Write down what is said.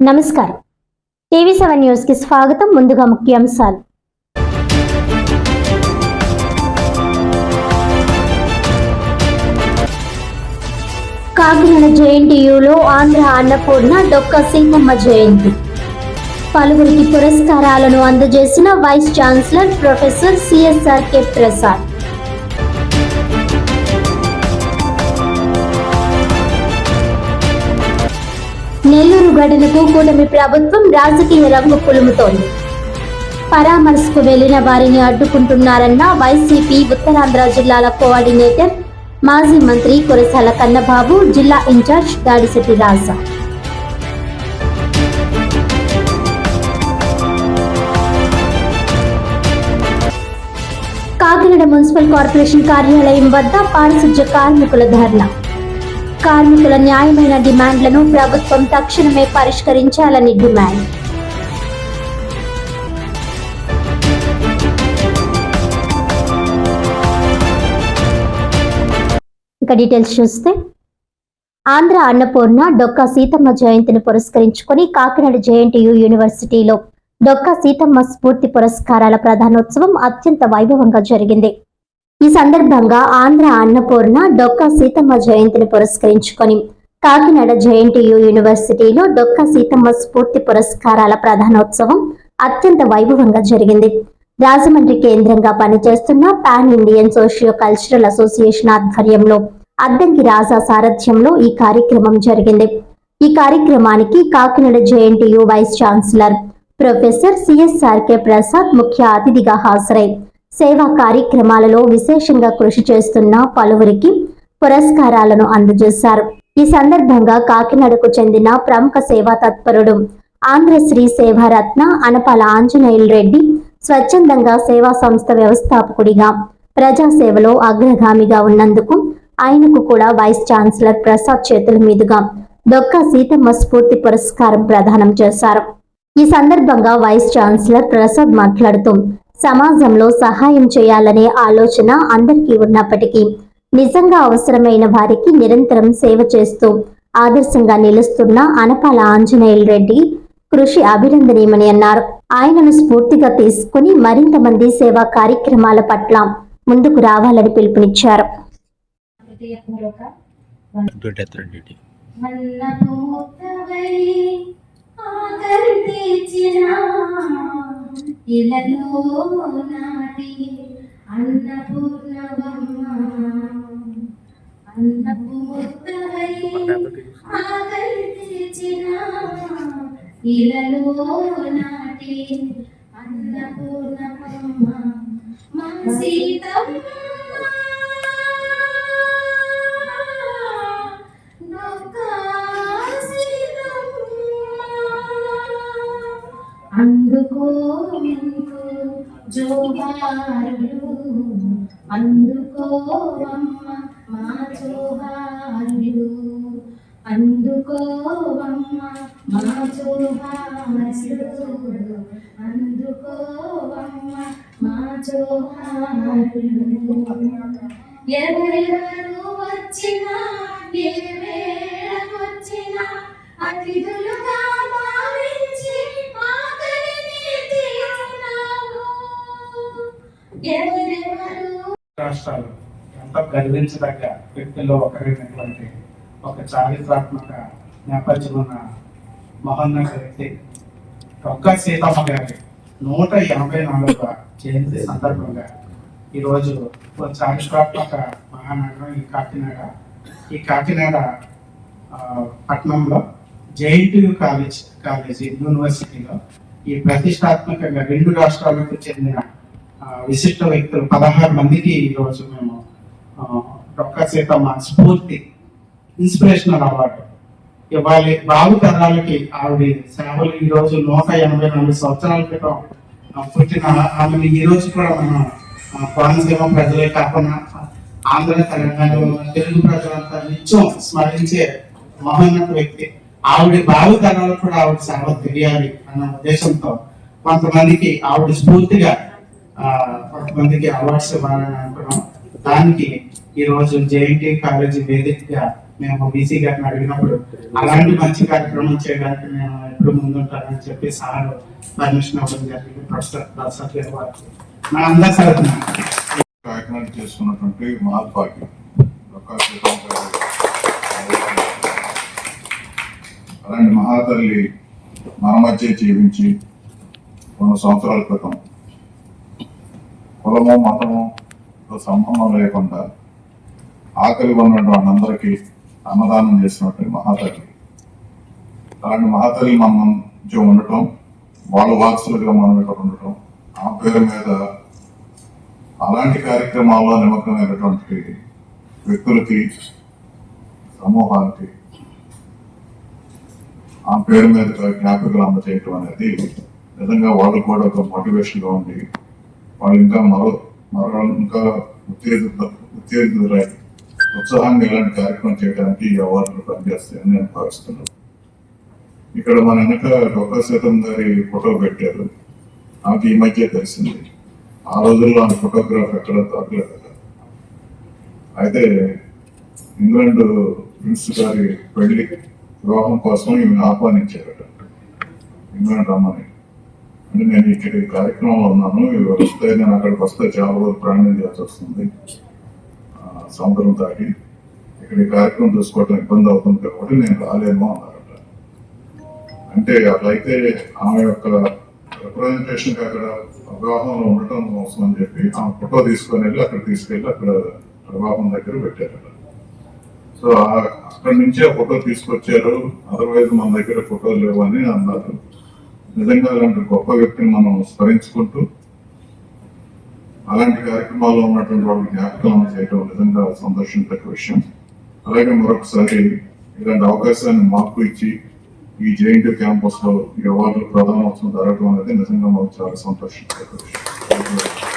నమస్కారం. TV seven న్యూస్కి స్వాగతం. ముందుగా ముఖ్యాంశాలు. కాకినాడ జేఎన్టీయులో ఆంధ్ర అన్నపూర్ణ డొక్క సింగమ్మ జయంతి. పలువురికి పురస్కారాలను అందజేసిన vice chancellor professor CSR K Prasad. ఘటనకు కూటమి ప్రభుత్వం రాజకీయ రంగు పులుముతోంది. పరామర్శకు వెళ్ళిన వారిని అడ్డుకుంటున్నారన్న వైసీపీ ఉత్తరాంధ్ర జిల్లాల కోఆర్డినేటర్ మాజీ మంత్రి కురసాల కన్నబాబు జిల్లా incharge Dadisetti Raja. Kakinada municipal corporation కార్యాలయం వద్ద పారిశుధ్య కార్మికుల ధర్నా. కార్మికుల న్యాయమైన డిమాండ్లను ప్రభుత్వం తక్షణమే పరిష్కరించాలని డిమాండ్. ఇక డీటెయిల్స్ చూస్తే ఆంధ్ర అన్నపూర్ణ డొక్కా సీతమ్మ జయంతిని పురస్కరించుకొని కాకినాడ జేఎన్టీయు యూనివర్సిటీలో డొక్కా సీతమ్మ స్ఫూర్తి పురస్కారాల ప్రధానోత్సవం అత్యంత వైభవంగా జరిగింది. ఈ సందర్భంగా ఆంధ్ర అన్నపూర్ణ డొక్కా సీతమ్మ జయంతిని పురస్కరించుకొని కాకినాడ జెఎన్టీయు యూనివర్సిటీలో డొక్కా సీతమ్మ స్ఫూర్తి పురస్కారాల ప్రధానోత్సవం అత్యంత వైభవంగా జరిగింది. రాజమండ్రి కేంద్రంగా పనిచేస్తున్న pan Indian socio cultural association ఆధ్వర్యంలో అద్దంకి రాజా సారథ్యంలో ఈ కార్యక్రమం జరిగింది. ఈ కార్యక్రమానికి Kakinada JNTU vice chancellor professor CSRK Prasad ముఖ్య అతిథిగా హాజరై సేవా కార్యక్రమాలలో విశేషంగా కృషి చేస్తున్న పలువురికి పురస్కారాలను అందజేశారు. ఈ సందర్భంగా కాకినాడకు చెందిన ప్రముఖ సేవా తత్పరుడు ఆంధ్రశ్రీ సేవారత్న అనపాల ఆంజనేయులు రెడ్డి స్వచ్ఛందంగా సేవా సంస్థ వ్యవస్థాపకుడిగా ప్రజాసేవలో అగ్రగామిగా ఉన్నందుకు ఆయనకు కూడా వైస్ ఛాన్సలర్ ప్రసాద్ చేతుల మీదుగా దొక్క సీతమ్మ స్ఫూర్తి పురస్కారం ప్రదానం చేశారు. ఈ సందర్భంగా వైస్ ఛాన్సలర్ ప్రసాద్ మాట్లాడుతూ సమాజంలో సహాయం చేయాలనే ఆలోచన అందరికీ ఉన్నప్పటికీ నిజంగా అవసరమైన వారికి నిరంతరం సేవ చేస్తూ ఆదర్శంగా నిలుస్తున్న అనపాల ఆంజనేయులు రెడ్డి కృషి అభినందనీయమని అన్నారు. ఆయనను స్ఫూర్తిగా తీసుకుని మరింత మంది సేవా కార్యక్రమాల పట్ల ముందుకు రావాలని పిలుపునిచ్చారు. దొడ్డెత్తరండి ఇలలో నాటి అన్నపూర్ణవమ్మ అన్నపూర్తవై ఆదరి తీర్చిన ఇలలో నాటి అన్నపూర్ణవమ్మ మా సీతమ్మ అందుకో జోహారులు అందుకోవమ్మ మా జోహారులు అందుకోవమ్మ మా జోహారులు అందుకోవమ్మ మా జోహారులు. ఎవరెవరు వచ్చినా ఏ వేళకొచ్చినా అతిథులుగా రాష్ట్రాలు ఎంతో గర్వించదగ్గ వ్యక్తుల్లో ఒకరైనటువంటి ఒక చారిత్రాత్మక నేపథ్యం ఉన్న మహోన్నత వ్యక్తి ఒక్క సీతమ్మ గారి నూట ఎనభై నాలుగవ జయంతి సందర్భంగా ఈరోజు ఒక చారిత్రాత్మక మహానగరం ఈ కాకినాడ. ఈ కాకినాడ ఆ, పట్టణంలో జేఎన్టీయు కాలేజ్ కాలేజీ యూనివర్సిటీలో ఈ ప్రతిష్టాత్మకంగా రెండు రాష్ట్రాలకు చెందిన విశిష్ట వ్యక్తులు పదహారు మందికి ఈరోజు మేము ఆ, డొక్క సీతమ్మ స్ఫూర్తి ఇన్స్పిరేషనల్ అవార్డు. ఇవ్వాలి బాగు తరాలకి ఆవిడ సేవలు ఈ రోజు నూట ఎనభై నాలుగు సంవత్సరాల క్రితం పుట్టిన ఆమెను ఈ రోజు కూడా మనం కోనసీమ ప్రజలే కాకుండా ఆంధ్ర తెలంగాణలో ఉన్న తెలుగు ప్రజలంతా నిత్యం స్మరించే మహోన్నత వ్యక్తి. ఆవిడ బాగు తరాలకు కూడా ఆవిడ సేవ తెలియాలి అన్న ఉద్దేశంతో కొంతమందికి ఆవిడ స్ఫూర్తిగా కొంతమందికి అవార్డ్స్ ఇవ్వాలని అనుకున్నాం. దానికి ఈరోజు జేఎన్టీ కాలేజీ వేదికగా మేము బీసీ గారిని అడిగినప్పుడు అలాంటి మంచి కార్యక్రమం చేయడానికి నేను ఎప్పుడు ముందుంటానని చెప్పి సార్ పర్మిషన్ ఇవ్వడం జరిగింది. ప్రొఫెసర్ ప్రసాద్ గారి వారికి. మనందరి తరఫున కాకినాడ చేసుకున్నటువంటి మహాత్వాకి అలాంటి మహాతల్లి మన మధ్య జీవించి కొన్ని సంవత్సరాల క్రితం కులము మతము సంబంధం లేకుండా ఆకలి ఉన్నటువంటి అందరికీ అన్నదానం చేసినటువంటి మహాతల్లి. అలాంటి మహాతల్లి మన మధ్య ఉండటం వాళ్ళ వారసులుగా మనం ఇక్కడ ఉండటం ఆ పేరు మీద అలాంటి కార్యక్రమాల్లో నిమగ్నమైనటువంటి వ్యక్తులకి సమూహానికి ఆ పేరు మీద జ్ఞాపికలు అందజేయటం అనేది నిజంగా వాళ్ళకు కూడా ఒక మోటివేషన్గా ఉండి వాళ్ళు ఇంకా మరో మరో ఇంకా ఉత్తేజిత ఉత్తేజితులై ఉత్సాహంగా ఇలాంటి కార్యక్రమం చేయడానికి ఈ అవార్డులు పనిచేస్తాయని నేను భావిస్తున్నాను. ఇక్కడ మన వెనక డొక్కా గారి ఫోటో పెట్టారు. నాకు ఈ మధ్య తెలిసింది. ఆ రోజుల్లో ఆ ఫోటోగ్రాఫ్ ఎక్కడ దొరకలేదు అయితే ఇంగ్లాండ్ ప్రిన్స్ గారి పెళ్ళి వివాహం కోసం ఈమె ఆహ్వానించారట. ఇంగ్లాండ్ రమ్మని. నేను ఇక్కడ ఈ కార్యక్రమంలో ఉన్నాను వస్తే నేను అక్కడికి వస్తే చాలా రోజులు ప్రయాణం చేయాల్సి వస్తుంది. సముద్రం దాటి ఇక్కడ ఈ కార్యక్రమం చూసుకోవడం ఇబ్బంది అవుతుంది కాబట్టి నేను రాలేమో అన్నారట అంటే అట్లయితే ఆమె యొక్క రిప్రజెంటేషన్ అక్కడ అవగాహనలో ఉండటం అవసరం అని చెప్పి ఆమె ఫోటో తీసుకొని వెళ్ళి అక్కడ తీసుకెళ్ళి అక్కడ ప్రభావం దగ్గర పెట్టారట సో అక్కడి నుంచి ఆ ఫోటో తీసుకొచ్చారు. అదర్వైజ్ మన దగ్గర ఫోటోలు లేవని అన్నారు. నిజంగా అలాంటి గొప్ప వ్యక్తిని మనం స్మరించుకుంటూ అలాంటి కార్యక్రమాల్లో ఉన్నటువంటి వాళ్ళకి జ్ఞాపకం చేయడం నిజంగా సంతోషించక విషయం. అలాగే మరొకసారి ఇలాంటి అవకాశాన్ని మాకు ఇచ్చి ఈ జేఎన్టీ క్యాంపస్లో ఈ అవార్డులు ప్రధానోత్సవం జరగడం అనేది నిజంగా మాకు చాలా సంతోషించక విషయం.